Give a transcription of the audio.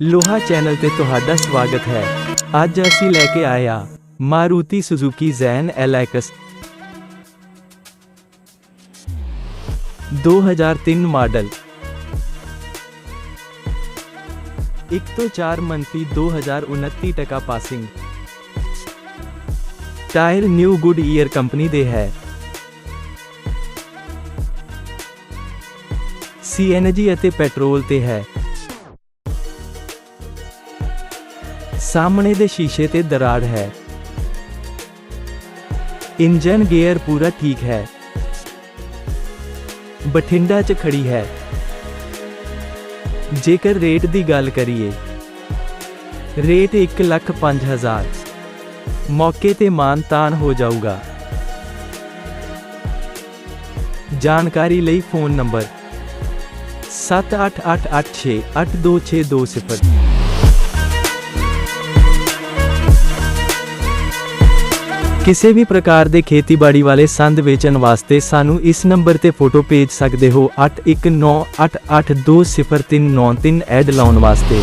ਲੋਹਾ ਚੈਨਲ ਤੇ ਤੁਹਾਡਾ ਸਵਾਗਤ ਹੈ ਅੱਜ ਅਸੀਂ ਲੈ ਕੇ ਆਏ ਆ Maruti Suzuki Zen LX 2003 model 1 ਤੋਂ 4 ਮੰਥਲੀ 2029 ਟਕਾ passing tyre new Goodyear company ਦੇ ਹੈ ਸੀਐਨਜੀ ਅਤੇ ਪੈਟਰੋਲ ਤੇ ਹੈ ਸਾਹਮਣੇ ਦੇ ਸ਼ੀਸ਼ੇ ਤੇ ਦਰਾੜ ਹੈ। ਇੰਜਨ ਗੇਅਰ ਪੂਰਾ ਠੀਕ ਹੈ। ਬਠਿੰਡਾ 'ਚ ਖੜੀ ਹੈ। ਜੇਕਰ ਰੇਟ ਦੀ ਗੱਲ ਕਰੀਏ, ਰੇਟ 1 ਲੱਖ 5000 ਮੌਕੇ ਤੇ ਮਾਨ ਤਾਨ ਹੋ ਜਾਊਗਾ। ਜਾਣਕਾਰੀ ਲਈ ਫੋਨ ਨੰਬਰ 7888682620 ਕਿਸੇ ਵੀ ਪ੍ਰਕਾਰ ਦੇ ਖੇਤੀਬਾੜੀ ਵਾਲੇ ਸੰਦ ਵੇਚਣ ਵਾਸਤੇ ਸਾਨੂੰ ਇਸ ਨੰਬਰ ਤੇ ਫੋਟੋ ਭੇਜ ਸਕਦੇ ਹੋ 8198820393 ਐਡ ਲਾਉਣ ਵਾਸਤੇ।